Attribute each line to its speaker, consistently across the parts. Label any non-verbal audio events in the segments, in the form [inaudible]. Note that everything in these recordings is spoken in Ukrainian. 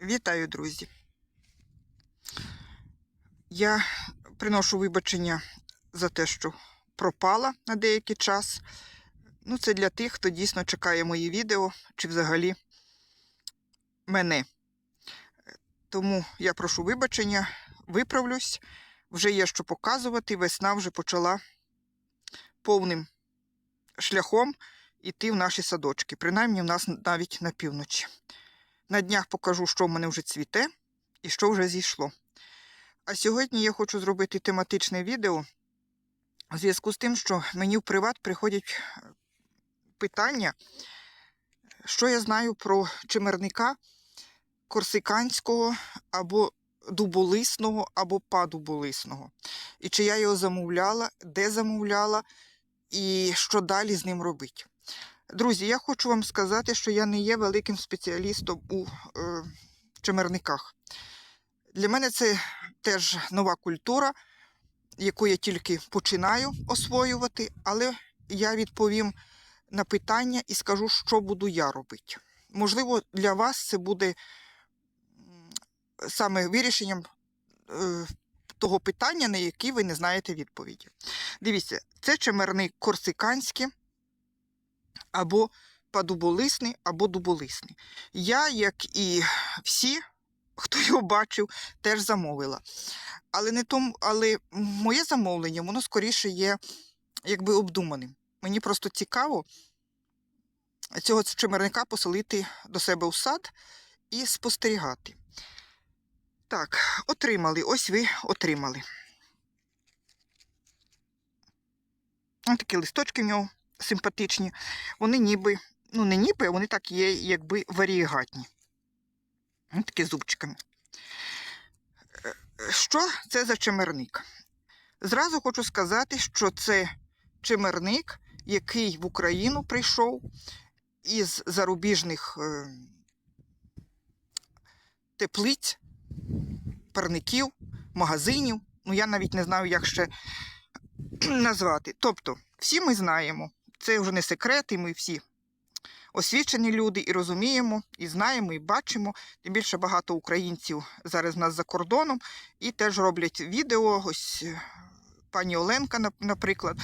Speaker 1: Вітаю, друзі. Я приношу вибачення за те, що пропала на деякий час. Ну, це для тих, хто дійсно чекає мої відео чи взагалі мене. Тому я прошу вибачення, виправлюсь. Вже є що показувати. Весна вже почала повним шляхом іти в наші садочки. Принаймні, в нас навіть на півночі. На днях покажу, що в мене вже цвіте і що вже зійшло. А сьогодні я хочу зробити тематичне відео у зв'язку з тим, що мені в приват приходять е, питання, що я знаю про чимерника корсиканського або дуболисного, або падуболисного. І чи я його замовляла, де замовляла, і що далі з ним робити. Друзі, я хочу вам сказати, що я не є великим спеціалістом у е, чимерниках. Для мене це теж нова культура, яку я тільки починаю освоювати, але я відповім на питання і скажу, що буду я робити. Можливо, для вас це буде саме вирішенням е, того питання, на яке ви не знаєте відповіді. Дивіться, це чимерник корсиканський або падуболисний, або дуболисний. Я, як і всі, хто його бачив, теж замовила. Але не тому, але моє замовлення, воно скоріше є якби обдуманим. Мені просто цікаво цього чимерника поселити до себе у сад і спостерігати. Так, отримали. Ось ви отримали. Ось такі листочки в нього симпатичні. Вони ніби, ну не ніби, вони так є, якби варієгатні. Такі зубчиками. Е, Що це за чимерник? Зразу хочу сказати, що це чимерник, який в Україну прийшов із зарубіжних е, теплиць, парників, магазинів. Ну, я навіть не знаю, як ще [clears throat] назвати. Тобто, всі ми знаємо, це вже не секрет, і ми всі освічені люди і розуміємо, і знаємо, і бачимо. Тим більше багато українців зараз нас за кордоном і теж роблять відео. Ось е, пані Оленка, наприклад,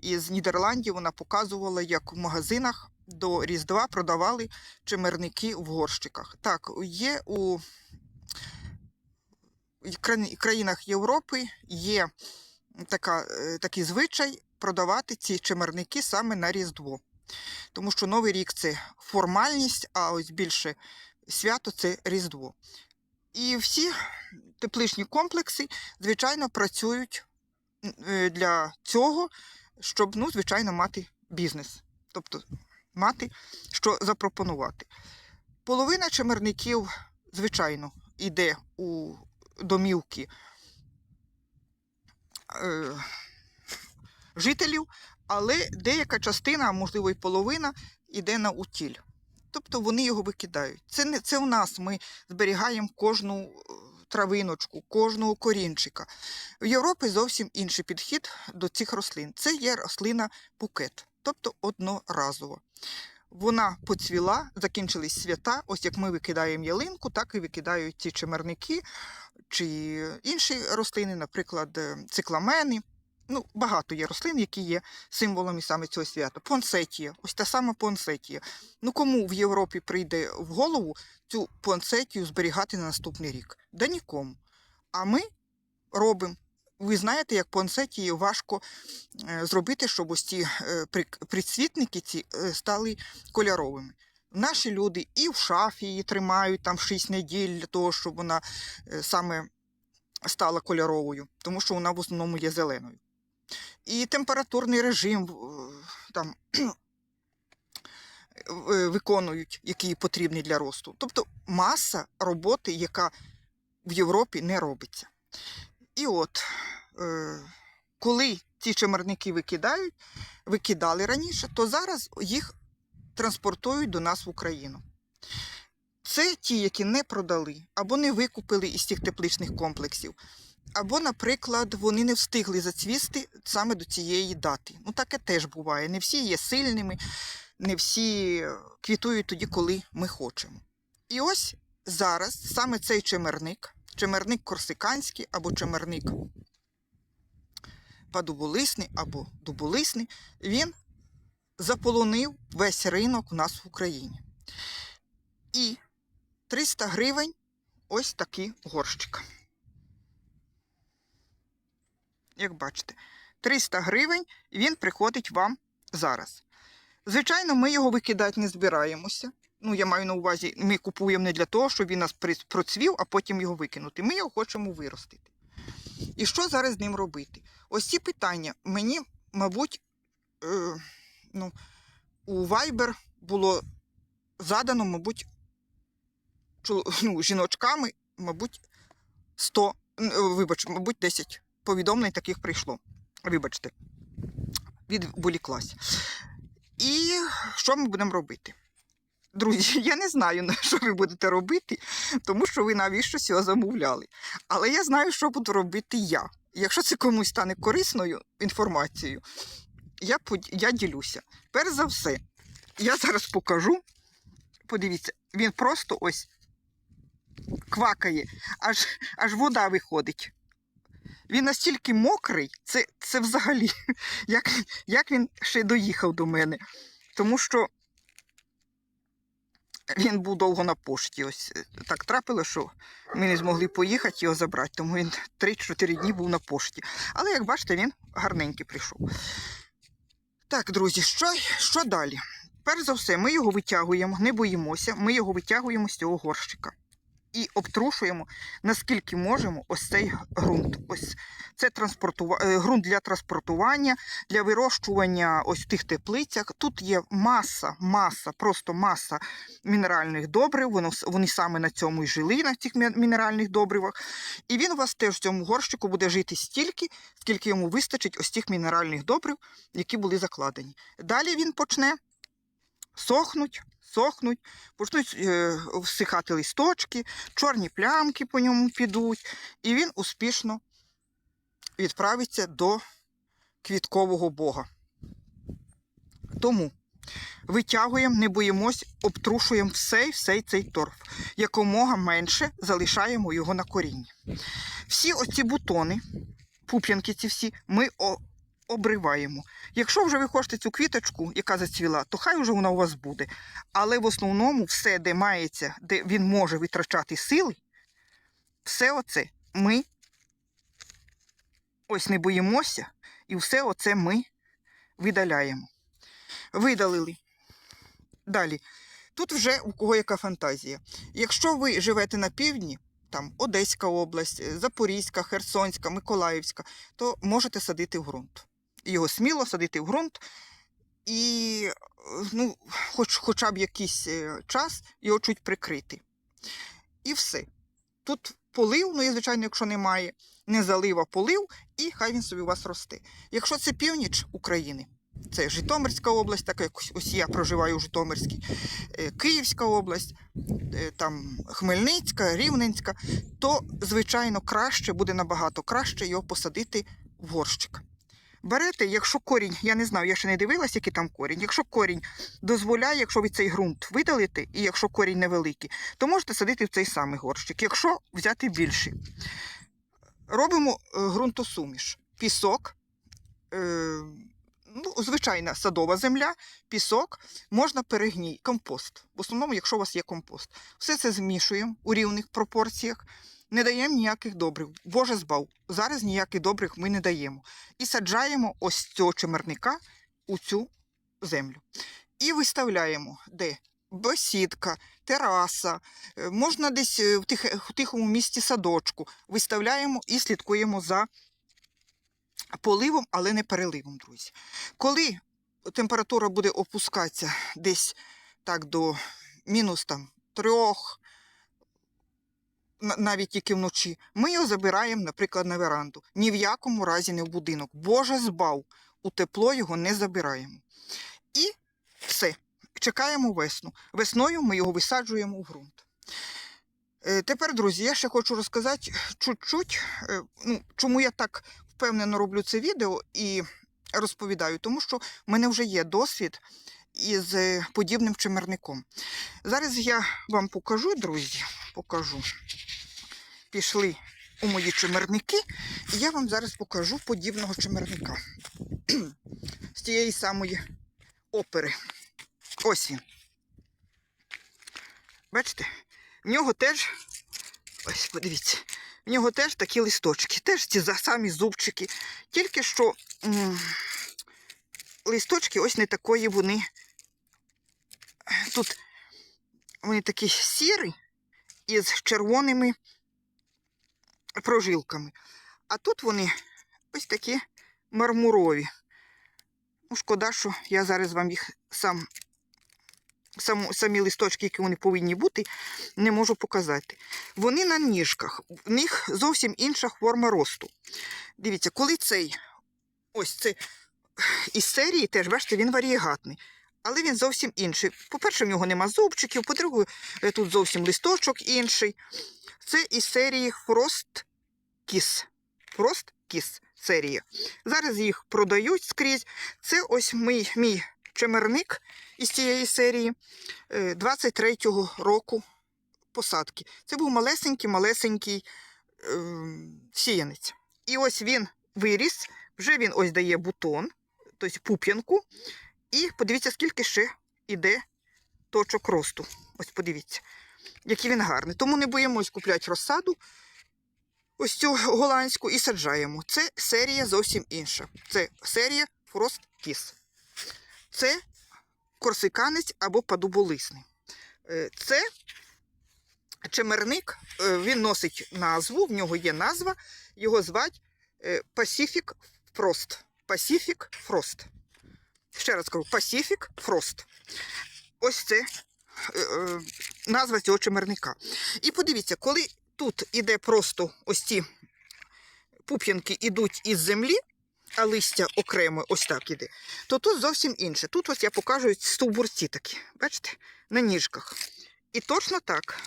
Speaker 1: із Нідерландів вона показувала, як в магазинах до Різдва продавали чимерники в горщиках. Так, є у країнах Європи є така, е, такий звичай продавати ці чимерники саме на Різдво. Тому що Новий рік це формальність, а ось більше свято це Різдво. І всі тепличні комплекси, звичайно, працюють е, для цього, щоб, ну, звичайно, мати бізнес. Тобто мати що запропонувати. Половина чимерників, звичайно, йде у домівки е, жителів, але деяка частина, можливо і половина, йде на утіль. Тобто вони його викидають. Це не це у нас. Ми зберігаємо кожну е, травиночку, кожного корінчика. В Європі зовсім інший підхід до цих рослин. Це є рослина букет, тобто одноразова. Вона поцвіла, закінчились свята. Ось як ми викидаємо ялинку, так і викидають ці чимерники чи інші рослини, наприклад, е, цикламени. Ну, багато є рослин, які є символами саме цього свята. Понсетія, ось та сама понсетія. Ну кому в Європі прийде в голову цю понсетію зберігати на наступний рік? Да нікому. А ми робимо. Ви знаєте, як понсетії важко е, зробити, щоб ось ці е, прицвітники ці е, стали кольоровими. Наші люди і в шафі її тримають там 6 неділь для того, щоб вона саме стала кольоровою, тому що вона в основному є зеленою. І температурний режим там [clears throat] е, виконують, який потрібний для росту. Тобто маса роботи, яка в Європі не робиться. І от, е, коли ці чимерники викидають, викидали раніше, то зараз їх транспортують до нас в Україну. Це ті, які не продали або не викупили із цих тепличних комплексів, або, наприклад, вони не встигли зацвісти саме до цієї дати. Ну, таке теж буває. Не всі є сильними, не всі квітують тоді, коли ми хочемо. І ось зараз саме цей чимерник, чимерник корсиканський або чимерник падуболисний або дуболисний, він заполонив весь ринок у нас в Україні. І 300 гривень ось такі горщик. Як бачите, 300 гривень він приходить вам зараз. Звичайно, ми його викидати не збираємося. Ну, я маю на увазі, ми купуємо не для того, щоб він нас процвів, а потім його викинути. Ми його хочемо виростити. І що зараз з ним робити? Ось ці питання мені, мабуть, е, ну, у Viber було задано, мабуть, [laughs] ну, жіночками, мабуть, 100, е, вибач, мабуть, 10 повідомлень таких прийшло. Вибачте, відволіклась. І що ми будемо робити? Друзі, [laughs] я не знаю, на що ви будете робити, тому що ви навіщо цього замовляли. Але я знаю, що буду робити я. Якщо це комусь стане корисною інформацією, я, я ділюся. Перш за все, я зараз покажу. Подивіться, він просто ось квакає, аж, аж вода виходить. Він настільки мокрий, це, це взагалі, [laughs] як, як він ще доїхав до мене. Тому що він був довго на пошті. Ось е, так трапило, що ми не змогли поїхати його забрати, тому він [laughs] 3-4 дні був на пошті. Але, як бачите, він гарненький прийшов. Так, друзі, що, що далі? Перш за все, ми його витягуємо, не боїмося, ми його витягуємо з цього горщика. І обтрушуємо, наскільки можемо, ось цей ґрунт. Ось це транспортува... е, ґрунт для транспортування, для вирощування ось в тих теплицях. Тут є маса, маса, просто маса мінеральних добрив. Воно, вони саме на цьому і жили, на цих мінеральних добривах. І він у вас теж в цьому горщику буде жити стільки, скільки йому вистачить ось тих мінеральних добрив, які були закладені. Далі він почне сохнуть, сохнуть, почнуть е, всихати листочки, чорні плямки по ньому підуть, і він успішно відправиться до квіткового бога. Тому витягуємо, не боїмось, обтрушуємо всей, всей цей торф. Якомога менше залишаємо його на корінні. Всі оці бутони, пуп'янки ці всі, ми обриваємо. Якщо вже ви хочете цю квіточку, яка зацвіла, то хай вже вона у вас буде. Але в основному все, де мається, де він може витрачати сили, все оце ми ось не боїмося, і все оце ми видаляємо. Видалили. Далі. Тут вже у кого яка фантазія. Якщо ви живете на півдні, там Одеська область, Запорізька, Херсонська, Миколаївська, то можете садити в ґрунт. Його сміло садити в ґрунт і е, ну, хоч, хоча б якийсь е, час його чуть прикрити. І все. Тут полив, ну, і, звичайно, якщо немає, не залива полив, і хай він собі у вас росте. Якщо це північ України, це Житомирська область, так як ось- я проживаю у Житомирській, е, Київська область, там Хмельницька, Рівненська, то, звичайно, краще буде набагато краще його посадити в горщик. Берете, якщо корінь, я не знаю, я ще не дивилась, який там корінь. Якщо корінь дозволяє, якщо ви цей ґрунт видалите, і якщо корінь невеликий, то можете садити в цей самий горщик. Якщо взяти більший, робимо е, ґрунтосуміш. Пісок, е, ну, звичайна садова земля, пісок, можна перегній, компост. В основному, якщо у вас є компост. Все це змішуємо у рівних пропорціях, не даємо ніяких добрив. Боже збав, зараз ніяких добрив ми не даємо. І саджаємо ось цього чимерника у цю землю. І виставляємо, де бесідка, тераса, е, можна десь е, в, тих, в тихому місці садочку. Виставляємо і слідкуємо за поливом, але не переливом, друзі. Коли температура буде опускатися десь так до мінус там трьох, навіть тільки вночі, ми його забираємо, наприклад, на веранду. Ні в якому разі не в будинок. Боже збав, у тепло його не забираємо. І все. Чекаємо весну. Весною ми його висаджуємо в ґрунт. Е, Тепер, друзі, я ще хочу розказати чуть-чуть, е, ну, чому я так впевнено роблю це відео і розповідаю, тому що в мене вже є досвід із е, подібним чимерником. Зараз я вам покажу, друзі. Покажу. Пішли у мої чимерники, і я вам зараз покажу подібного чимерника [clears throat] з тієї самої опери. Ось він. Бачите? В нього теж, ось подивіться, в нього теж такі листочки, теж за- самі зубчики. Тільки що м, листочки ось не такої вони. Тут вони такі сірі із червоними прожилками. А тут вони ось такі мармурові. Ну, шкода, що я зараз вам їх сам, сам, самі листочки, які вони повинні бути, не можу показати. Вони на ніжках, в них зовсім інша форма росту. Дивіться, коли цей ось це із серії теж, бачите, він варієгатний. Але він зовсім інший. По-перше, в нього нема зубчиків, по-друге, е, тут зовсім листочок інший. Це із серії Frost Kiss. Frost Kiss серія. Зараз їх продають скрізь. Це ось мій, мій чемерник із цієї серії е, 23-го року посадки. Це був малесенький-малесенький е, сіянець. І ось він виріс, вже він ось дає бутон, тобто пуп'янку. І подивіться, скільки ще йде точок росту. Ось подивіться, який він гарний. Тому не боїмось купляти розсаду, ось цю голландську, і саджаємо. Це серія зовсім інша. Це серія Frost Kiss. Це корсиканець або падуболисний. Е, Це чемерник, е, він носить назву, в нього є назва, його звать е, Pacific Frost. Pacific Frost. Ще раз кажу, Pacific Frost. Ось це е, е, назва цього чемерника. І подивіться, коли тут іде просто ось ці пуп'янки ідуть із землі, а листя окремо ось так іде, то тут зовсім інше. Тут ось я покажу стовбурці такі, бачите, на ніжках. І точно так.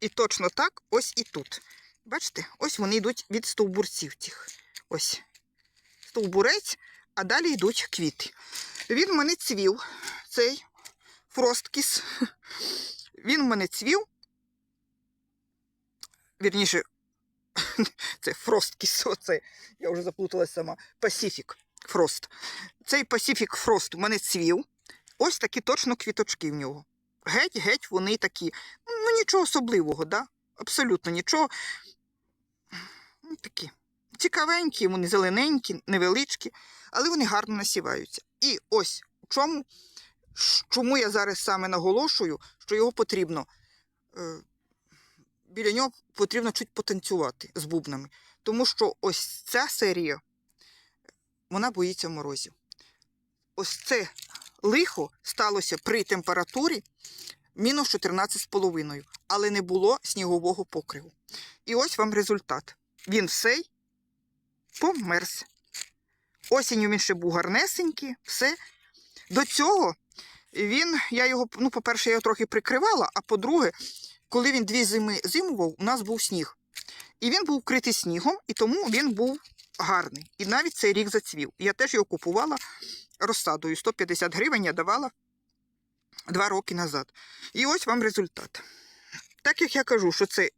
Speaker 1: І точно так, ось і тут. Бачите, ось вони йдуть від стовбурців цих. Ось стовбурець, а далі йдуть квіти. Він в мене цвів, цей фросткіс. Він в мене цвів. Вірніше, [laughs] це фросткіс, оце, я вже заплуталась сама. Пасіфік фрост. Цей Пасіфік фрост у мене цвів. Ось такі точно квіточки в нього. Геть-геть вони такі. Ну, нічого особливого, да? Абсолютно нічого. Ну, Такі. Цікавенькі, вони зелененькі, невеличкі, але вони гарно насіваються. І ось в чому, чому я зараз саме наголошую, що його потрібно. Е, біля нього потрібно чуть потанцювати з бубнами. Тому що ось ця серія, вона боїться морозів. Ось це лихо сталося при температурі мінус 14,5, але не було снігового покриву. І ось вам результат. Він всей померз. Осінню він ще був гарнесенький, все. До цього він, я його, ну, по-перше, я його трохи прикривала, а по-друге, коли він дві зими зимував, у нас був сніг. І він був вкритий снігом, і тому він був гарний. І навіть цей рік зацвів. Я теж його купувала розсадою. 150 гривень я давала два роки назад. І ось вам результат. Так як я кажу, що це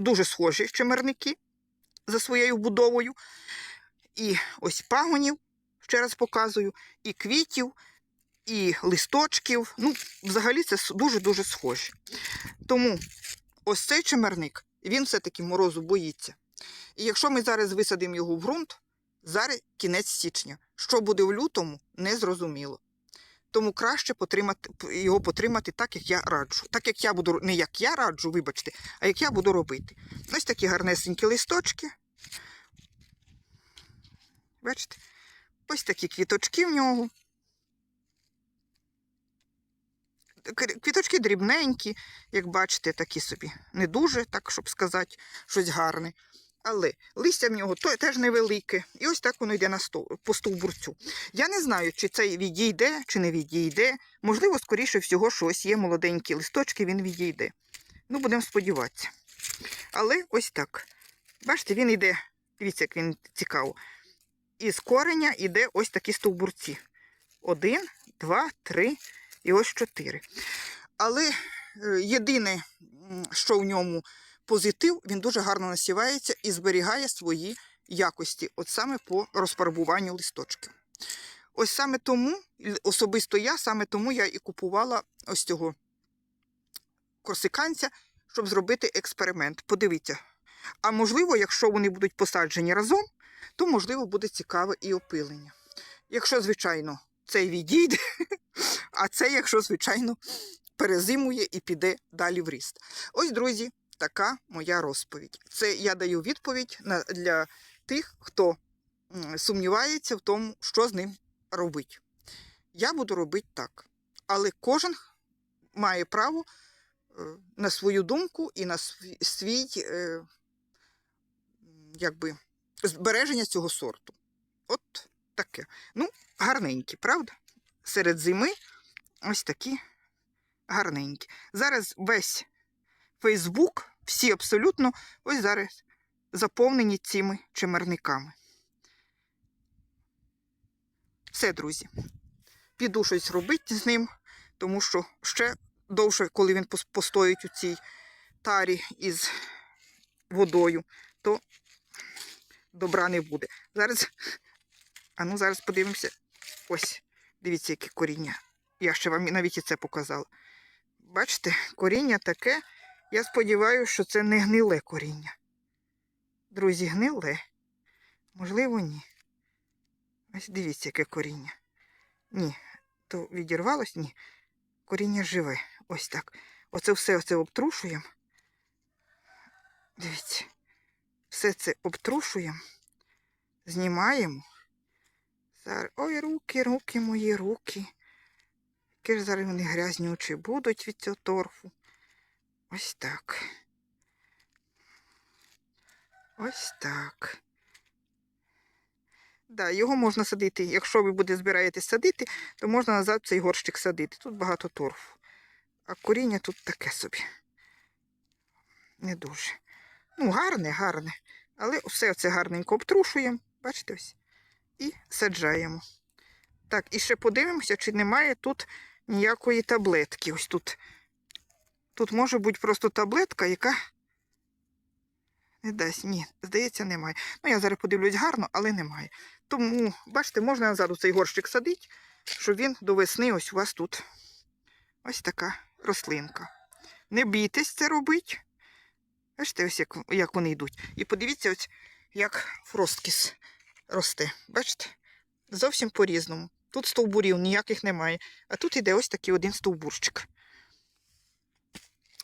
Speaker 1: дуже схожі чимерники за своєю будовою. І ось пагонів, ще раз показую, і квітів, і листочків. Ну, взагалі це дуже-дуже схожі. Тому ось цей чимерник, він все-таки морозу боїться. І якщо ми зараз висадимо його в ґрунт, зараз кінець січня. Що буде в лютому, не зрозуміло. Тому краще потримати, його потримати так, як я раджу. Так як я буду, не як я раджу, вибачте, а як я буду робити. Ось такі гарнесенькі листочки. Бачите? Ось такі квіточки в нього. Квіточки дрібненькі, як бачите, такі собі. Не дуже, так, щоб сказати, щось гарне. Але листя в нього теж невелике. І ось так воно йде на стов, по стовбурцю. Я не знаю, чи це відійде, чи не відійде. Можливо, скоріше всього, що ось є молоденькі листочки, він відійде. Ну, будемо сподіватися. Але ось так. Бачите, він йде, дивіться, як він цікаво. Із кореня йде ось такі стовбурці. Один, два, три і ось чотири. Але е, єдине, що в ньому позитив, він дуже гарно насівається і зберігає свої якості, от саме по розфарбуванню листочків. Ось саме тому, особисто я, саме тому я і купувала ось цього корсиканця, щоб зробити експеримент. Подивіться. А можливо, якщо вони будуть посаджені разом, то можливо буде цікаве і опилення. Якщо, звичайно, цей відійде, [laughs] а це, якщо, звичайно, перезимує і піде далі в ріст. Ось, друзі, така моя розповідь. Це я даю відповідь для тих, хто сумнівається в тому, що з ним робити. Я буду робити так. Але кожен має право е, на свою думку і на свій, свій е, якби, збереження цього сорту. От таке. Ну, гарненькі, правда? Серед зими ось такі гарненькі. Зараз весь Фейсбук, всі абсолютно, ось зараз заповнені цими чимерниками. Все, друзі. Піду щось робити з ним, тому що ще довше, коли він постоїть у цій тарі із водою, то добра не буде. Зараз, а ну зараз подивимося. Ось, дивіться, яке коріння. Я ще вам навіть і це показала. Бачите, коріння таке. Я сподіваюся, що це не гниле коріння. Друзі, гниле. Можливо, ні. Ось дивіться, яке коріння. Ні, то відірвалось? Ні. Коріння живе. Ось так. Оце все оце обтрушуємо. Дивіться. Все це обтрушуємо, знімаємо. Ой, руки, руки, мої руки. Які ж зараз вони грязнючі будуть від цього торфу. Ось так. Ось так. Да, його можна садити. Якщо ви будете збираєтесь садити, то можна назад цей горщик садити. Тут багато торфу. А коріння тут таке собі. Не дуже. Ну, гарне, гарне. Але все це гарненько обтрушуємо. Бачите ось. І саджаємо. Так, і ще подивимося, чи немає тут ніякої таблетки. Ось тут. Тут може бути просто таблетка, яка не дасть. Ні, здається, немає. Ну, я зараз подивлюсь гарно, але немає. Тому, бачите, можна назад у цей горщик садити, щоб він до весни ось у вас тут ось така рослинка. Не бійтесь це робити. Бачите, ось як, як вони йдуть. І подивіться, ось як фросткіс росте. Бачите? Зовсім по-різному. Тут стовбурів ніяких немає. А тут іде ось такий один стовбурчик.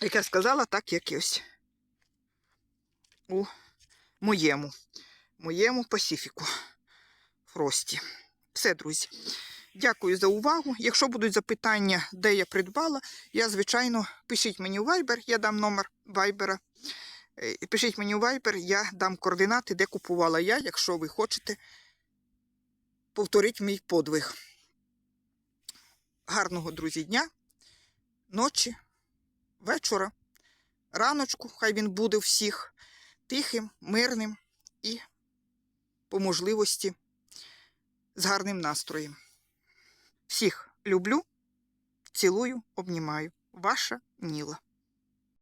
Speaker 1: Як я сказала, так як і ось у моєму, моєму Пасіфіку Фрості. Все, друзі. Дякую за увагу. Якщо будуть запитання, де я придбала, я, звичайно, пишіть мені у Viber, я дам номер Viber. Е, Пишіть мені у Viber, я дам координати, де купувала я, якщо ви хочете повторити мій подвиг. Гарного, друзі, дня, ночі, вечора, раночку, хай він буде всіх тихим, мирним і, по можливості, з гарним настроєм. Всіх люблю, цілую, обнімаю. Ваша Ніла.